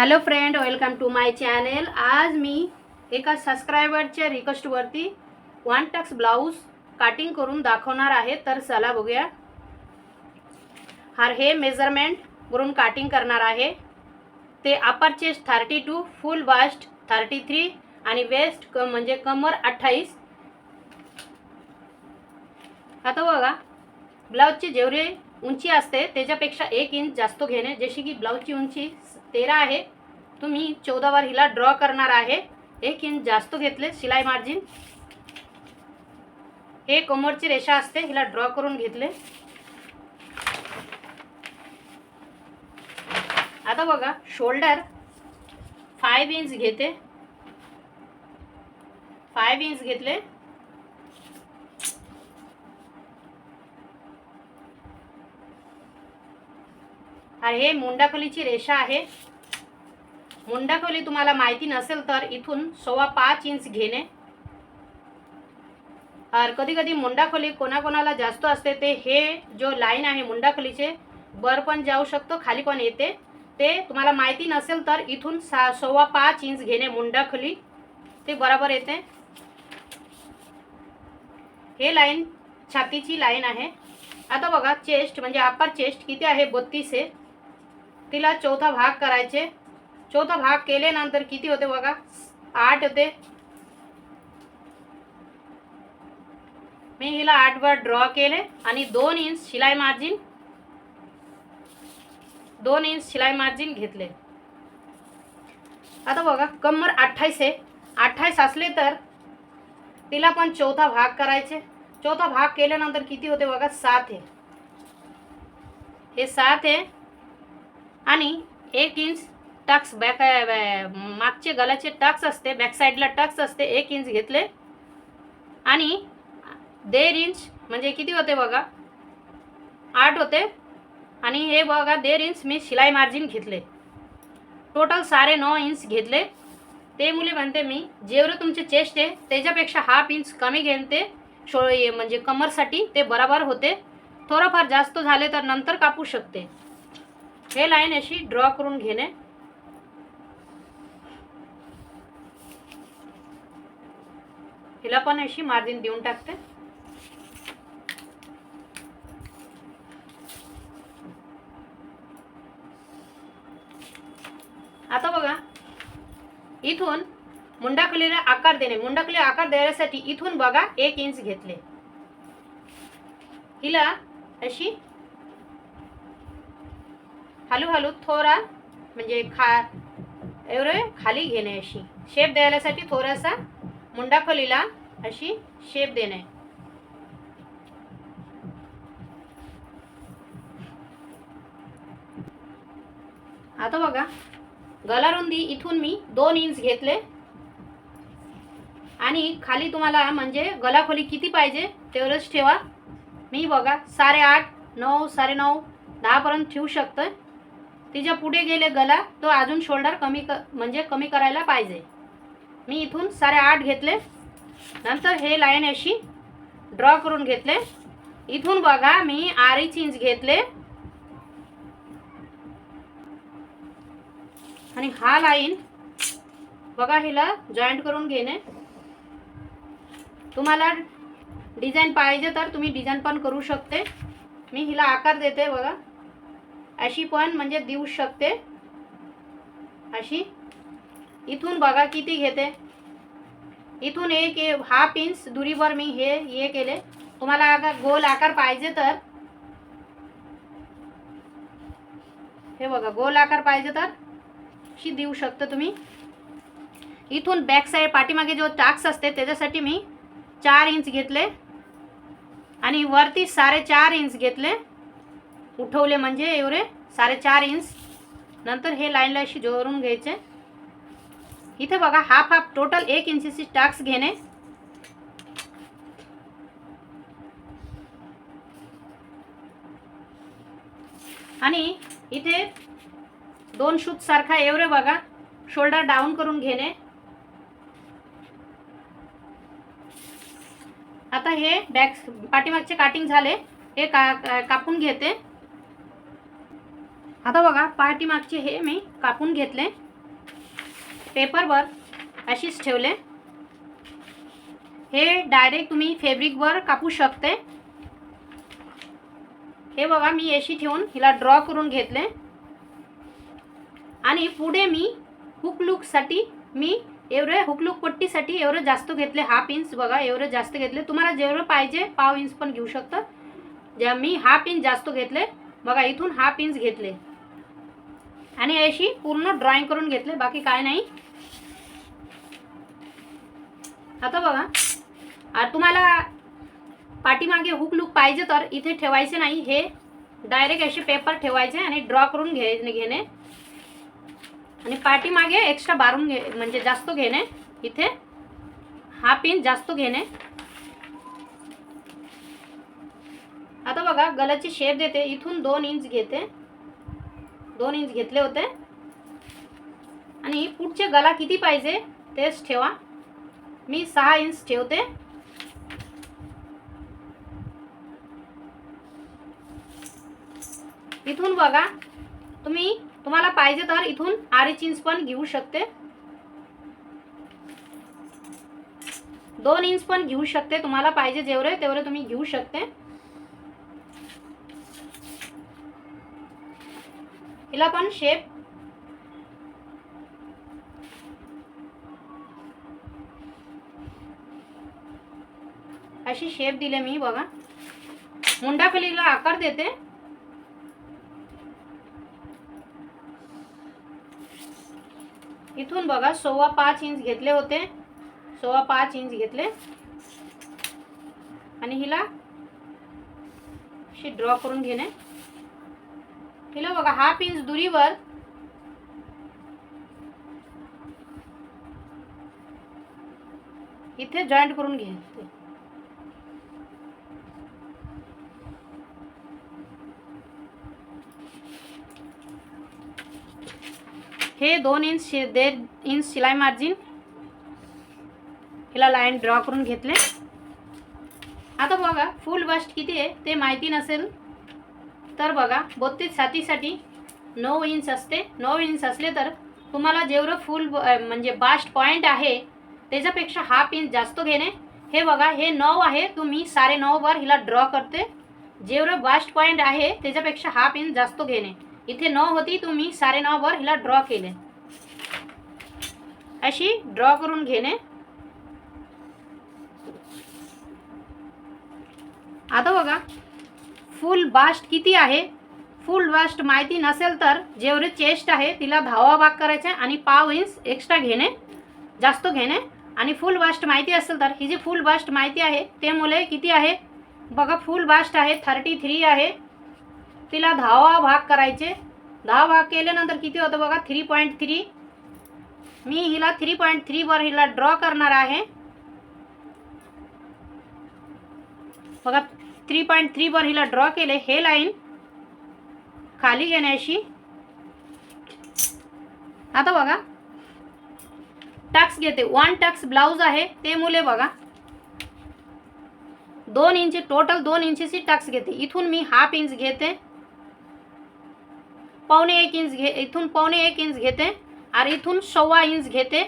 Hello friend welcome to my channel आज मी एका सबस्क्रायबरच्या रिक्वेस्टवरती वन टक्स ब्लाऊज काटिंग करून दाखवणार आहे. तर चला बघूया. हार हे मेजरमेंट वरून काटिंग करणार आहे. ते upper chest thirty two full bust thirty three आणि वेस्ट क म्हणजे कमर अठ्ठावीस. आता बघा ब्लाऊजची जेवढे उंची असते त्याच्यापेक्षा एक इंच जास्त घेणे. जशी की ब्लाऊजची उंची तेरा आहे तुम्ही चौदावर हिला ड्रॉ करणार आहे. एक इंच जास्त घेतले शिलाई मार्जिन हे कमरची रेषा असते हिला ड्रॉ करून घेतले. आता बघा शोल्डर फाईव्ह इंच घेते. फाईव्ह इंच घेतले. आणि हे मुंडाखोलीची रेषा आहे. मुंडाखोली तुम्हाला माहिती नसेल तर इथून सव्वा पाच इंच घेणे. और कधी कधी मुंडाखोली कोणाकोणाला जास्त असते ते हे जो लाईन आहे मुंडाखोलीचे वर पण जाऊ शकतो खाली पण येते. ते तुम्हाला माहिती नसेल तर इथून सा सव्वा पाच इंच घेणे मुंडाखोली. ते बरोबर येते. हे लाईन छातीची लाईन आहे. आता बघा चेस्ट म्हणजे अप्पर चेस्ट किती आहे? बत्तीस आहे. तिला चौथा भाग करायचे. चौथा भाग केल्यानंतर किती होते बघा? आठ होते. मी हिला आठ बार ड्रॉ केले आणि दोन इंच शिलाई मार्जिन दोन इंच शिलाई मार्जिन घेतले. आता बघा कमर अठ्ठावीस आहे. अठ्ठावीस असले तर तिला पण चौथा भाग करायचे. चौथा भाग केल्यानंतर किती होते बघा? सात आहे. हे सात आहे. आणि एक इंच टक्स बॅक मागचे गलाचे टक्स असते बॅक साईडला टक्स असते एक इंच घेतले. आणि देड इंच म्हणजे किती होते बघा? आठ होते. आणि हे बघा देड इंच मी शिलाई मार्जिन घेतले. टोटल साडे नऊ इंच घेतले. ते मुले म्हणते मी जेवढं तुमचे चेस्ट आहे त्याच्यापेक्षा हाफ इंच कमी घेईन ते. शो म्हणजे कमरसाठी ते बरोबर होते. थोडंफार जास्त झाले तर नंतर कापू शकते. हे लाईन अशी ड्रॉ करून घेणे. हिला पण अशी मार्जिन देऊन टाकते. आता बघा इथून मुंडाखलीला आकार देणे. मुंडाखली आकार देण्यासाठी इथून बघा एक इंच घेतले. हिला अशी हळूहळू हलू थोडा म्हणजे खा एवढे खाली घेणे अशी. शेप द्यायलासाठी थोडासा मुंडाखोलीला अशी शेप देणे. आता बघा गलारुंदी इथून मी दोन इंच घेतले. आणि खाली तुम्हाला म्हणजे गलाखोली किती पाहिजे तेवढंच ठेवा. मी बघा साडे आठ नऊ साडे नऊ दहापर्यंत ठेवू शकतं तिच्या पुढे गेले गला तो अजून शोल्डर कमी क म्हणजे कमी करायला पाहिजे. मी इथून साडे आठ घेतले. नंतर हे लाईन अशी ड्रॉ करून घेतले. इथून बघा मी आरीच इंच घेतले. आणि हा लाईन बघा हिला जॉईंट करून घेणे. तुम्हाला डिझाईन पाहिजे तर तुम्ही डिझाईन पण करू शकते. मी हिला आकार देते बघा. अशी पण म्हणजे देऊ शकते. अशी. इथून बघा किती घेते. इथून एक हाफ इंच दुरीवर मी हे हे केले. तुम्हाला अगर गोल आकार पाहिजे तर. हे बघा गोल आकार पाहिजे तर. अशी देऊ शकता तुम्ही. इथून बॅक साईड पाठीमागे जो टाक्स असते त्याच्यासाठी मी चार इंच घेतले. आणि वरती साडेचार इंच घेतले. उठवले म्हणजे एवढे साडेचार इंच. नंतर हे लाईनला अशी जोरून घ्यायचे. इथे बघा हाफ हाफ टोटल एक इंचीची टाक्स घेणे. आणि इथे दोन शूट सारखा एवढे बघा शोल्डर डाऊन करून घेणे. आता हे बॅक पाठीमागचे काटिंग झाले हे का का- कापून घेते. आता बघा पाठीमागचे हे मी कापून घेतले. पेपरवर अशीच ठेवले. हे डायरेक्ट तुम्ही फेब्रिकवर कापू शकते. हे बघा मी अशी ठेवून हिला ड्रॉ करून घेतले. आणि पुढे मी हुक लुकसाठी मी एवढे हुकलूक पट्टीसाठी एवढं जास्त घेतले. हाफ इंच बघा एवढं जास्त घेतले. तुम्हाला जेवढं पाहिजे पाव इंच पण घेऊ शकता. ज्या मी हाफ इंच जास्त घेतले बघा इथून हाफ इंच घेतले. आणि अशी पूर्ण ड्रॉइंग करून घेतले बाकी काय नाही. आता बघा. तुम्हाला पाठीमागे हुक लुक पाहिजे तर इथे ठेवायचे नाही. हे डायरेक्ट असे पेपर ठेवायचे आणि ड्रॉ करून घे घेणे. आणि पाठीमागे एक्स्ट्रा बारून घे म्हणजे जास्त घेणे. इथे हा पिन जास्त घेणे. आता बघा गलाची शेप देते. इथून दोन इंच घेते. दोन इंच घेतले होते. आणि पुढचे गला किती पाहिजे तेच ठेवा. मी सहा इंच ठेवते. इथून बघा तुम्ही तुम्हाला पाहिजे तर इथून आरेच इंच पण घेऊ शकते. दोन इंच पण घेऊ शकते तुम्हाला पाहिजे जेवढे तेवढे तुम्ही घेऊ शकते. हिला पण शेप अशी शेप दिले मी बघा. मुंडाखालीला आकार देते. इथून बघा सोवा पाच इंच घेतले होते. सोवा पाच इंच घेतले. आणि हिला अशी ड्रॉ करून घेणे. हिला बघा हाफ इंच दुरीवर. इथे जॉईंट करून घ्यायचे. हे दोन इंच शि- इंच शिलाई मार्जिन हिला लाईन ड्रॉ करून घेतले. आता बघा फुल बस्ट किती आहे ते माहिती नसेल. तर बघा बत्तीस छातीसाठी नऊ इंच असते. नऊ इंच असले तर तुम्हाला जेवढं फुल म्हणजे बास्ट पॉईंट आहे त्याच्यापेक्षा हाफ इंच जास्त घेणे. हे बघा हे नऊ आहे तुम्ही साडे नऊवर हिला ड्रॉ करते. जेवढं बास्ट पॉईंट आहे त्याच्यापेक्षा हाफ इंच जास्त घेणे. इथे नऊ होती तुम्ही साडे नऊवर हिला ड्रॉ केले. अशी ड्रॉ करून घेणे. आता बघा फुल बास्ट किती आहे? फुल बास्ट माहिती नसेल तर जेवढी चेस्ट आहे तिला धावा भाग करायचा आणि पाव इंच एक्स्ट्रा घेणे जास्त घेणे. आणि फुल बास्ट माहिती असेल तर ही जी फुल बास्ट माहिती आहे ते मुले किती आहे? बघा फुल बास्ट आहे थर्टी थ्री आहे. तिला धावा भाग करायचे. दहा भाग केल्यानंतर किती होतं बघा? थ्री पॉईंट थ्री मी हिला थ्री पॉईंट थ्रीवर हिला ड्रॉ करणार आहे. बघा थ्री पॉईंट थ्रीवर हिला ड्रॉ केले. हे लाईन खाली घेण्याशी. आता बघा. टक्स घेते. वन टक्स ब्लाऊज आहे. ते मुले बघा. दोन इंची टोटल दोन इंचीची टक्स घेते. इथून मी हाफ इंच घेते. पावणे एक इंच घे इथून पावणे एक इंच घेते. आणि इथून सव्वा इंच घेते.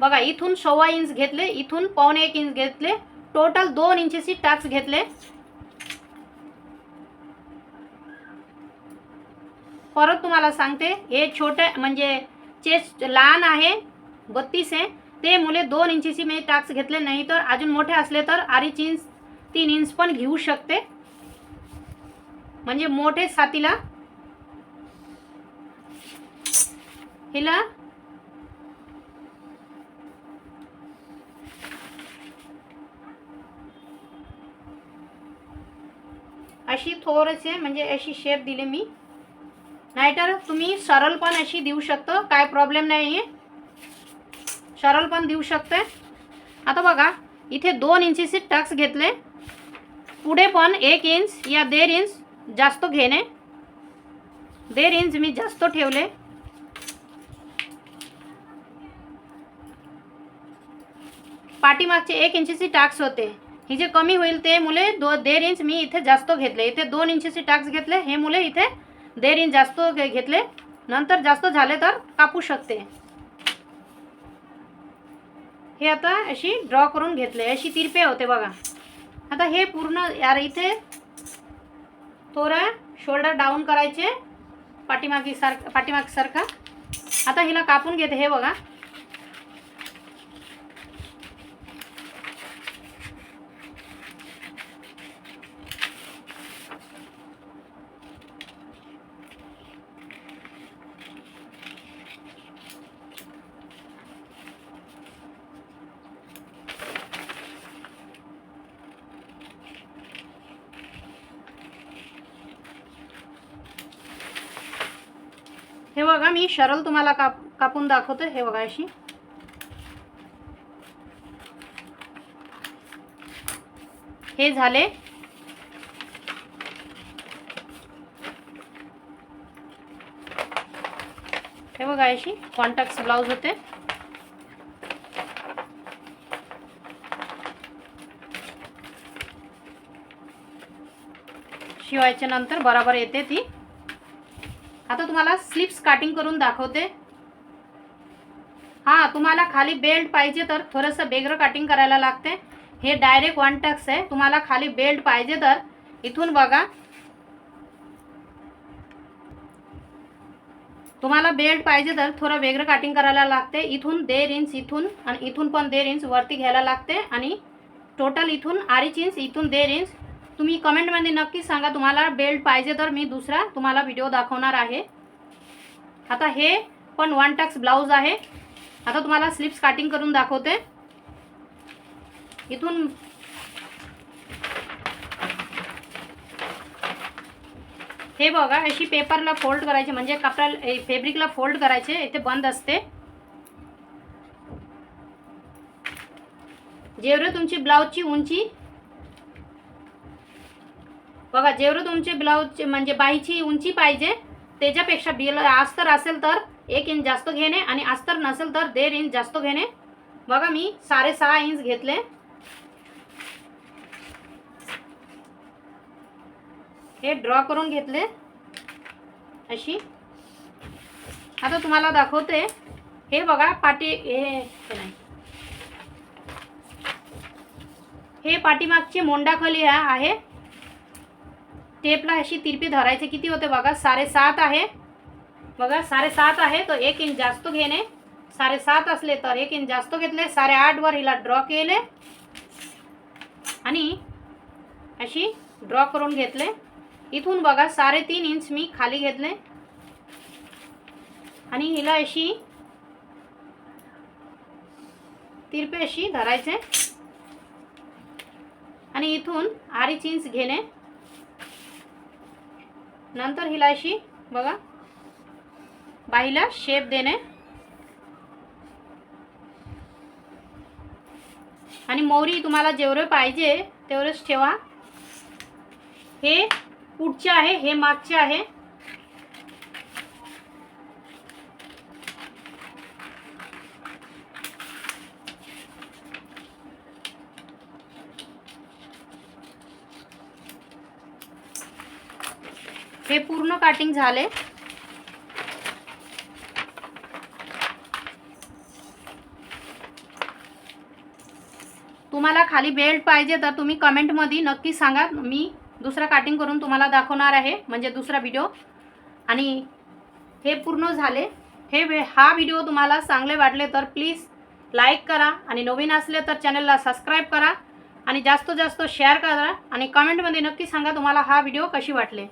बघा इथून सव्वा इंच घेतले इथून पावणे एक इंच घेतले. टोटल दोन इंचीची टॅक्स घेतले. परत तुम्हाला सांगते हे छोटे म्हणजे चेस्ट लहान आहे बत्तीस आहे ते मुले दोन इंचीची मी टाक्स घेतले नाही तर अजून मोठे असले तर अडीच इंच तीन इंच पण घेऊ शकते. म्हणजे मोठे साथीला हिला अशी थोडीशी म्हणजे अशी शेप दिली मी. नाहीतर तुम्ही सरळ पण अशी देऊ शकतो काय प्रॉब्लेम नाही आहे सरळ पण देऊ शकते. आता बघा इथे दोन इंचीचे टक्स घेतले. पुढे पण एक इंच या देड इंच जास्त घेणे. देड इंच मी जास्त ठेवले. पाठीमागचे एक इंचीचे टाक्स होते. हे जे कमी होईल ते मुले दो देड इंच मी इथे जास्त घेतले. इथे दोन इंचचे टाक्स घेतले. हे मुले इथे देड इंच जास्त घेतले. नंतर जास्त झाले तर कापू शकते. हे आता अशी ड्रॉ करून घेतले. अशी तिरपे होते बघा. आता हे पूर्ण यार इथे थोडं शोल्डर डाऊन करायचे. पाठीमागी सारखं पाठीमागसारखा. आता हिला कापून घेते. हे बघा. हे बघा मी शरल तुम्हाला काप कापून दाखवते. हे बघा अशी. हे झाले. हे बघा अशी कॉन्टॅक्ट ब्लाऊज होते. शिवायच्या नंतर बराबर येते ती. आता तुम्हाला स्लिप्स काटिंग करून दाखवते. हां तुम्हाला खाली बेल्ट पाहिजे तर थोडंसं बेगरं काटिंग करायला लागते. हे डायरेक्ट वन टक्स आहे. तुम्हाला खाली बेल्ट पाहिजे तर इथून बघा. तुम्हाला बेल्ट पाहिजे तर थोडं वेगळं काटिंग करायला लागते. इथून देर इंच इथून आणि इथून पण देर इंच वरती घ्यायला लागते. आणि टोटल इथून अडीच इंच इथून देर इंच तुम्ही कमेंटमध्ये नक्की सांगा तुम्हाला बेल्ट पाहिजे तर मी दुसरा तुम्हाला व्हिडिओ दाखवणार आहे. आता हे पण वन टक्स ब्लाऊज आहे. आता तुम्हाला स्लिप्स कटिंग करून दाखवते. इथून हे बघा अशी पेपरला फोल्ड करायचे म्हणजे कपडा फेब्रिकला फोल्ड करायचे इथे बंद असते. जेवढे तुमची ब्लाऊजची उंची बघा जेवढं तुमचे ब्लाऊजचे म्हणजे बाईची उंची पाहिजे त्याच्यापेक्षा बिल अस्तर असेल तर एक इंच जास्त घेणे आणि अस्तर नसेल तर दीड इंच जास्त घेणे. बघा मी साडेसहा इंच घेतले. हे ड्रॉ करून घेतले. अशी. आता तुम्हाला दाखवते. हे बघा पाठी हे हे नाही. हे पाठीमागची मोंडाखाली आहे. टेपला अशी तिरपी धरायचे. किती होते बघा? साडेसात आहे. बघा साडेसात आहे. तर एक इंच जास्त घेणे. साडेसात असले तर एक इंच जास्त घेतले. साडेआठवर हिला ड्रॉ केले. आणि अशी ड्रॉ करून घेतले. इथून बघा साडेतीन इंच मी खाली घेतले. आणि हिला अशी तिरपे अशी धरायचे. आणि इथून अडीच इंच घेणे. नंतर हिला अशी बघा. बाईला शेप देणे. आणि मोरी तुम्हाला जेवढे पाहिजे तेवढेच ठेवा. हे पुढचे आहे हे मागचे आहे हे पूर्ण काटिंग झाले. तुम्हाला खाली बेल्ट पाहिजे तर तुम्ही कमेंटमध्ये नक्की सांगा. मी दुसरा कटिंग करून तुम्हाला दाखवणार आहे म्हणजे दुसरा व्हिडिओ आणि हे पूर्ण झाले. हे हा व्हिडिओ तुम्हाला चांगले वाटले तर प्लीज लाईक करा आणि नवीन असले तर चॅनलला सबस्क्राईब करा. आणि जास्तीत जास्त शेअर करा आणि कमेंटमध्ये नक्की सांगा तुम्हाला हा व्हिडिओ कशी वाटले.